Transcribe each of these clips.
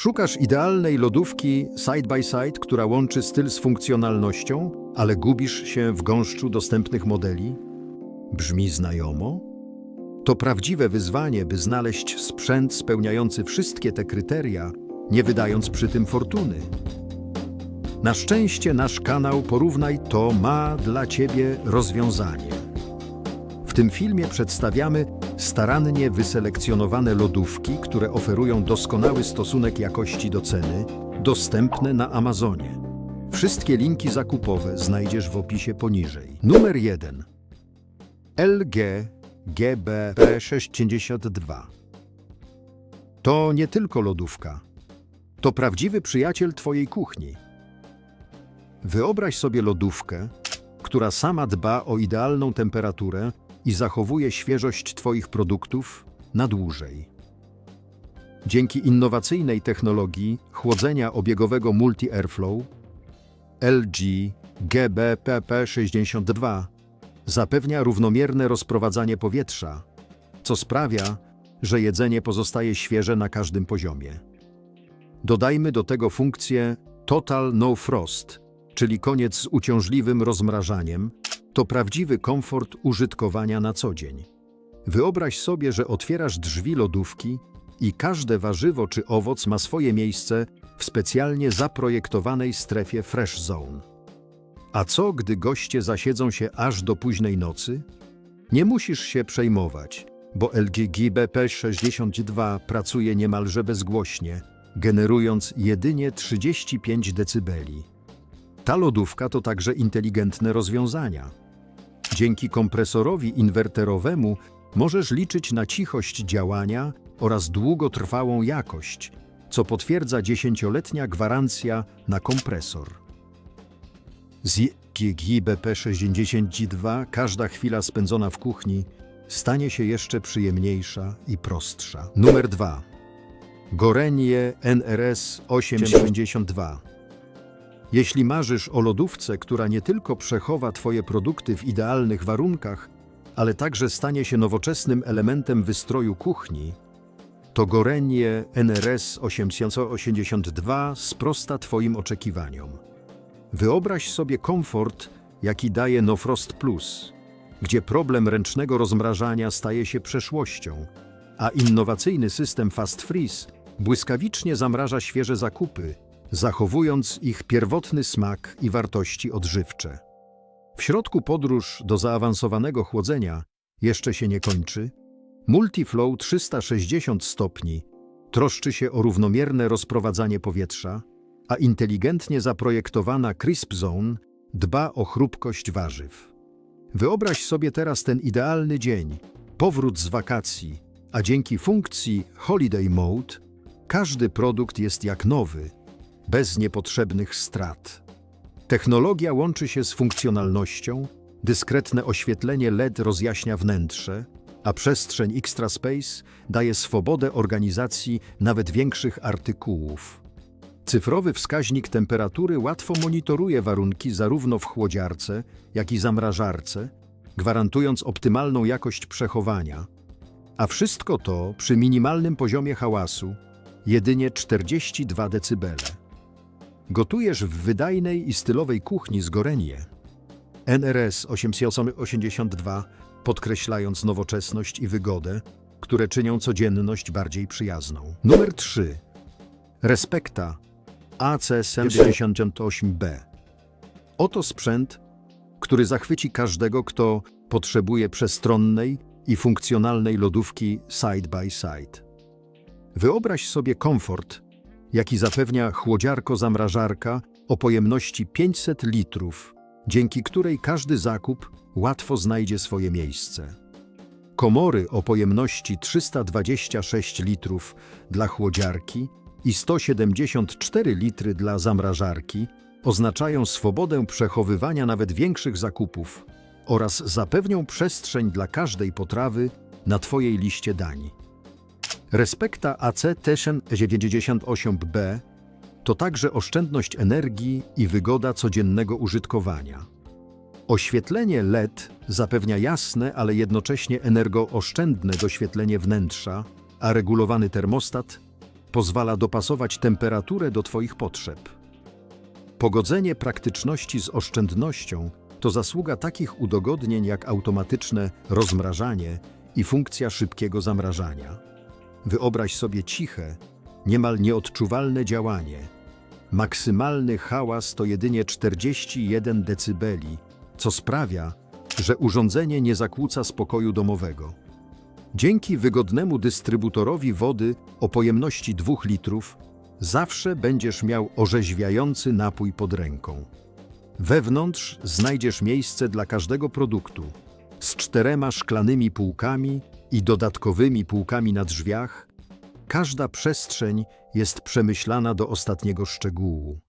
Szukasz idealnej lodówki side by side, która łączy styl z funkcjonalnością, ale gubisz się w gąszczu dostępnych modeli? Brzmi znajomo? To prawdziwe wyzwanie, by znaleźć sprzęt spełniający wszystkie te kryteria, nie wydając przy tym fortuny. Na szczęście nasz kanał Porównaj to ma dla Ciebie rozwiązanie. W tym filmie przedstawiamy starannie wyselekcjonowane lodówki, które oferują doskonały stosunek jakości do ceny, dostępne na Amazonie. Wszystkie linki zakupowe znajdziesz w opisie poniżej. Numer 1. LG GBP62. To nie tylko lodówka. To prawdziwy przyjaciel Twojej kuchni. Wyobraź sobie lodówkę, która sama dba o idealną temperaturę i zachowuje świeżość Twoich produktów na dłużej. Dzięki innowacyjnej technologii chłodzenia obiegowego Multi-Airflow LG GBPP62 zapewnia równomierne rozprowadzanie powietrza, co sprawia, że jedzenie pozostaje świeże na każdym poziomie. Dodajmy do tego funkcję Total No Frost, czyli koniec z uciążliwym rozmrażaniem, to prawdziwy komfort użytkowania na co dzień. Wyobraź sobie, że otwierasz drzwi lodówki i każde warzywo czy owoc ma swoje miejsce w specjalnie zaprojektowanej strefie Fresh Zone. A co, gdy goście zasiedzą się aż do późnej nocy? Nie musisz się przejmować, bo LG GBP62 pracuje niemalże bezgłośnie, generując jedynie 35 dB. Ta lodówka to także inteligentne rozwiązania. Dzięki kompresorowi inwerterowemu możesz liczyć na cichość działania oraz długotrwałą jakość, co potwierdza dziesięcioletnia gwarancja na kompresor. Z GGBP62 każda chwila spędzona w kuchni stanie się jeszcze przyjemniejsza i prostsza. Numer 2. Gorenie NRS 852. Jeśli marzysz o lodówce, która nie tylko przechowa Twoje produkty w idealnych warunkach, ale także stanie się nowoczesnym elementem wystroju kuchni, to Gorenie NRS 882 sprosta Twoim oczekiwaniom. Wyobraź sobie komfort, jaki daje No Frost Plus, gdzie problem ręcznego rozmrażania staje się przeszłością, a innowacyjny system Fast Freeze błyskawicznie zamraża świeże zakupy, zachowując ich pierwotny smak i wartości odżywcze. W środku podróż do zaawansowanego chłodzenia jeszcze się nie kończy. Multiflow 360 stopni troszczy się o równomierne rozprowadzanie powietrza, a inteligentnie zaprojektowana Crisp Zone dba o chrupkość warzyw. Wyobraź sobie teraz ten idealny dzień, powrót z wakacji, a dzięki funkcji Holiday Mode każdy produkt jest jak nowy, bez niepotrzebnych strat. Technologia łączy się z funkcjonalnością, dyskretne oświetlenie LED rozjaśnia wnętrze, a przestrzeń Extra Space daje swobodę organizacji nawet większych artykułów. Cyfrowy wskaźnik temperatury łatwo monitoruje warunki zarówno w chłodziarce, jak i zamrażarce, gwarantując optymalną jakość przechowania, a wszystko to przy minimalnym poziomie hałasu, jedynie 42 dB. Gotujesz w wydajnej i stylowej kuchni z Gorenie. NRS 882 podkreślając nowoczesność i wygodę, które czynią codzienność bardziej przyjazną. Numer 3. Respekta AC78B. Oto sprzęt, który zachwyci każdego, kto potrzebuje przestronnej i funkcjonalnej lodówki side by side. Wyobraź sobie komfort, jaki zapewnia chłodziarko-zamrażarka o pojemności 500 litrów, dzięki której każdy zakup łatwo znajdzie swoje miejsce. Komory o pojemności 326 litrów dla chłodziarki i 174 litry dla zamrażarki oznaczają swobodę przechowywania nawet większych zakupów oraz zapewnią przestrzeń dla każdej potrawy na Twojej liście dań. Respekta AC Teshen 98B to także oszczędność energii i wygoda codziennego użytkowania. Oświetlenie LED zapewnia jasne, ale jednocześnie energooszczędne doświetlenie wnętrza, a regulowany termostat pozwala dopasować temperaturę do Twoich potrzeb. Pogodzenie praktyczności z oszczędnością to zasługa takich udogodnień jak automatyczne rozmrażanie i funkcja szybkiego zamrażania. Wyobraź sobie ciche, niemal nieodczuwalne działanie. Maksymalny hałas to jedynie 41 dB, co sprawia, że urządzenie nie zakłóca spokoju domowego. Dzięki wygodnemu dystrybutorowi wody o pojemności 2 litrów zawsze będziesz miał orzeźwiający napój pod ręką. Wewnątrz znajdziesz miejsce dla każdego produktu z czterema szklanymi półkami i dodatkowymi półkami na drzwiach. Każda przestrzeń jest przemyślana do ostatniego szczegółu.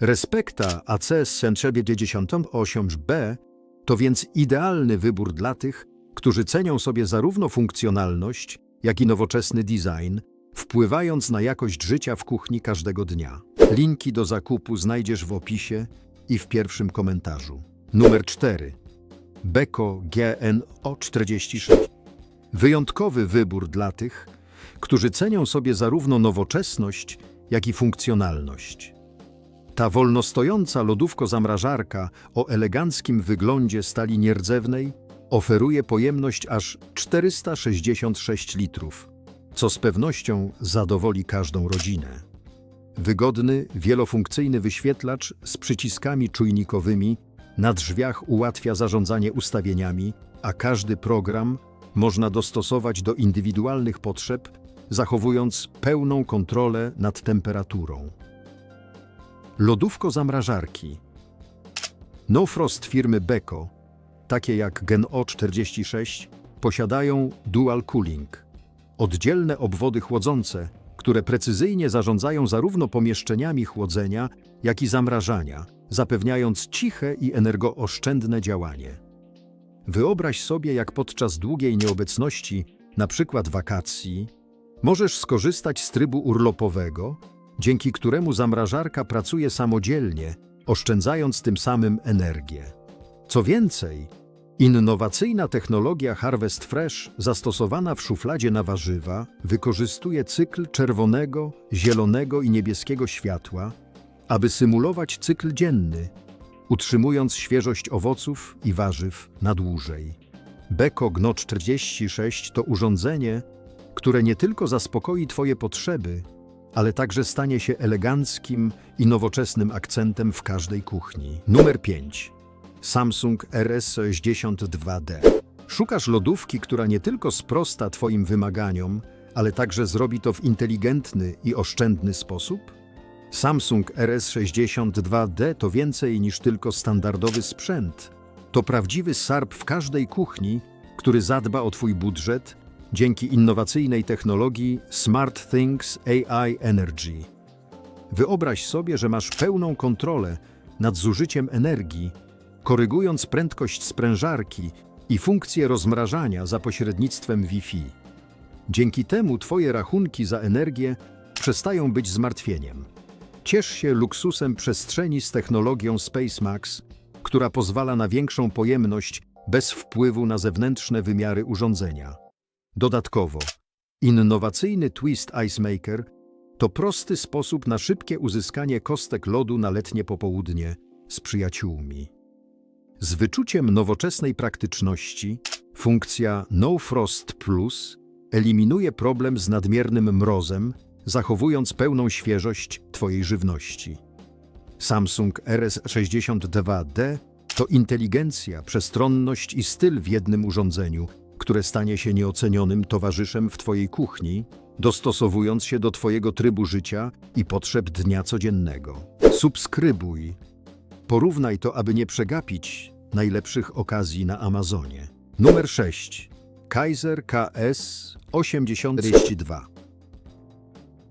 Respekta AC 98B to więc idealny wybór dla tych, którzy cenią sobie zarówno funkcjonalność, jak i nowoczesny design, wpływając na jakość życia w kuchni każdego dnia. Linki do zakupu znajdziesz w opisie i w pierwszym komentarzu. Numer 4. Beko GNO 46. Wyjątkowy wybór dla tych, którzy cenią sobie zarówno nowoczesność, jak i funkcjonalność. Ta wolnostojąca lodówko-zamrażarka o eleganckim wyglądzie stali nierdzewnej oferuje pojemność aż 466 litrów, co z pewnością zadowoli każdą rodzinę. Wygodny, wielofunkcyjny wyświetlacz z przyciskami czujnikowymi na drzwiach ułatwia zarządzanie ustawieniami, a każdy program można dostosować do indywidualnych potrzeb, zachowując pełną kontrolę nad temperaturą. Lodówko-zamrażarki No Frost firmy Beko, takie jak Gen O46, posiadają dual cooling. Oddzielne obwody chłodzące, które precyzyjnie zarządzają zarówno pomieszczeniami chłodzenia, jak i zamrażania, zapewniając ciche i energooszczędne działanie. Wyobraź sobie, jak podczas długiej nieobecności, na przykład wakacji, możesz skorzystać z trybu urlopowego, dzięki któremu zamrażarka pracuje samodzielnie, oszczędzając tym samym energię. Co więcej, innowacyjna technologia Harvest Fresh, zastosowana w szufladzie na warzywa, wykorzystuje cykl czerwonego, zielonego i niebieskiego światła, aby symulować cykl dzienny, utrzymując świeżość owoców i warzyw na dłużej. Beko Gno 46 to urządzenie, które nie tylko zaspokoi Twoje potrzeby, ale także stanie się eleganckim i nowoczesnym akcentem w każdej kuchni. Numer 5. Samsung RS62D. Szukasz lodówki, która nie tylko sprosta Twoim wymaganiom, ale także zrobi to w inteligentny i oszczędny sposób? Samsung RS62D to więcej niż tylko standardowy sprzęt. To prawdziwy sarb w każdej kuchni, który zadba o Twój budżet dzięki innowacyjnej technologii SmartThings AI Energy. Wyobraź sobie, że masz pełną kontrolę nad zużyciem energii, korygując prędkość sprężarki i funkcję rozmrażania za pośrednictwem Wi-Fi. Dzięki temu Twoje rachunki za energię przestają być zmartwieniem. Ciesz się luksusem przestrzeni z technologią SpaceMax, która pozwala na większą pojemność bez wpływu na zewnętrzne wymiary urządzenia. Dodatkowo, innowacyjny Twist Ice Maker to prosty sposób na szybkie uzyskanie kostek lodu na letnie popołudnie z przyjaciółmi. Z wyczuciem nowoczesnej praktyczności, funkcja No Frost Plus eliminuje problem z nadmiernym mrozem, zachowując pełną świeżość Twojej żywności. Samsung RS62D to inteligencja, przestronność i styl w jednym urządzeniu, które stanie się nieocenionym towarzyszem w Twojej kuchni, dostosowując się do Twojego trybu życia i potrzeb dnia codziennego. Subskrybuj. Porównaj to, aby nie przegapić najlepszych okazji na Amazonie. Numer 6. Kaiser KS 8042.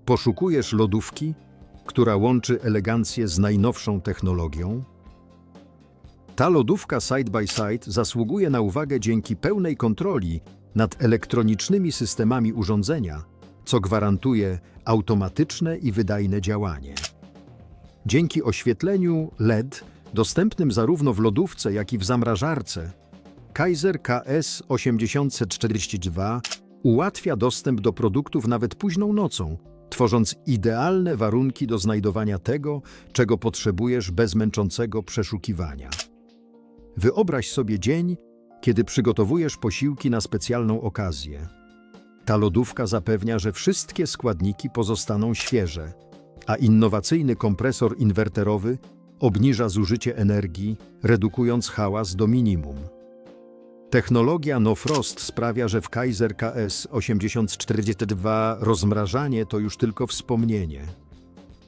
Poszukujesz lodówki, która łączy elegancję z najnowszą technologią? Ta lodówka side by side zasługuje na uwagę dzięki pełnej kontroli nad elektronicznymi systemami urządzenia, co gwarantuje automatyczne i wydajne działanie. Dzięki oświetleniu LED, dostępnym zarówno w lodówce, jak i w zamrażarce, Kaiser KS 8042 ułatwia dostęp do produktów nawet późną nocą, tworząc idealne warunki do znajdowania tego, czego potrzebujesz bez męczącego przeszukiwania. Wyobraź sobie dzień, kiedy przygotowujesz posiłki na specjalną okazję. Ta lodówka zapewnia, że wszystkie składniki pozostaną świeże, a innowacyjny kompresor inwerterowy obniża zużycie energii, redukując hałas do minimum. Technologia No Frost sprawia, że w Kaiser KS 8042 rozmrażanie to już tylko wspomnienie.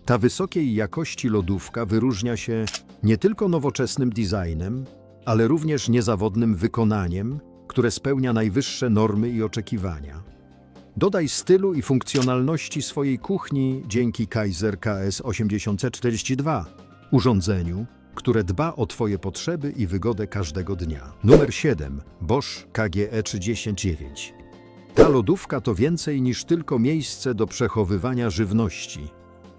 Ta wysokiej jakości lodówka wyróżnia się nie tylko nowoczesnym designem, ale również niezawodnym wykonaniem, które spełnia najwyższe normy i oczekiwania. Dodaj stylu i funkcjonalności swojej kuchni dzięki Kaiser KS 8042, urządzeniu, które dba o Twoje potrzeby i wygodę każdego dnia. Numer 7. Bosch KGE 39. Ta lodówka to więcej niż tylko miejsce do przechowywania żywności.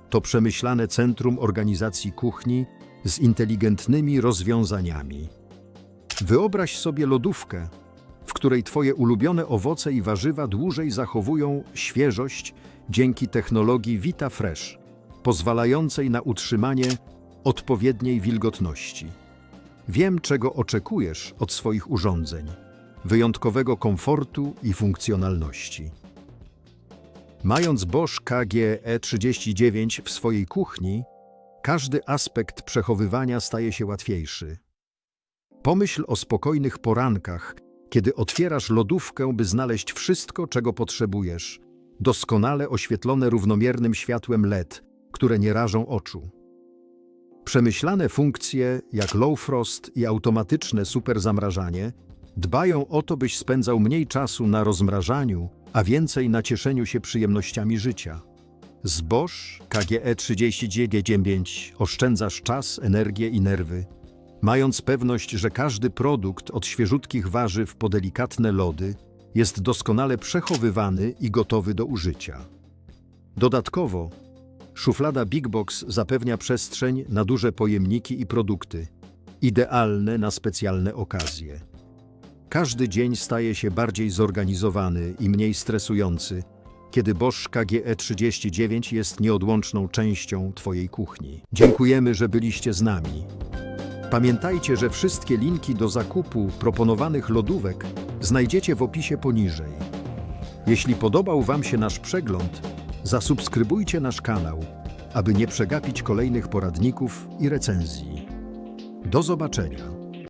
To przemyślane centrum organizacji kuchni z inteligentnymi rozwiązaniami. Wyobraź sobie lodówkę, w której Twoje ulubione owoce i warzywa dłużej zachowują świeżość dzięki technologii Vita Fresh, pozwalającej na utrzymanie odpowiedniej wilgotności. Wiem, czego oczekujesz od swoich urządzeń wyjątkowego komfortu i funkcjonalności. Mając Bosch KGE 39 w swojej kuchni, każdy aspekt przechowywania staje się łatwiejszy. Pomyśl o spokojnych porankach, kiedy otwierasz lodówkę, by znaleźć wszystko, czego potrzebujesz, doskonale oświetlone równomiernym światłem LED, które nie rażą oczu. Przemyślane funkcje, jak low frost i automatyczne super zamrażanie, dbają o to, byś spędzał mniej czasu na rozmrażaniu, a więcej na cieszeniu się przyjemnościami życia. Z Bosch KGE 39 oszczędzasz czas, energię i nerwy, mając pewność, że każdy produkt od świeżutkich warzyw po delikatne lody jest doskonale przechowywany i gotowy do użycia. Dodatkowo, szuflada Big Box zapewnia przestrzeń na duże pojemniki i produkty, idealne na specjalne okazje. Każdy dzień staje się bardziej zorganizowany i mniej stresujący, kiedy Bosch KGE 39 jest nieodłączną częścią Twojej kuchni. Dziękujemy, że byliście z nami. Pamiętajcie, że wszystkie linki do zakupu proponowanych lodówek znajdziecie w opisie poniżej. Jeśli podobał Wam się nasz przegląd, zasubskrybujcie nasz kanał, aby nie przegapić kolejnych poradników i recenzji. Do zobaczenia.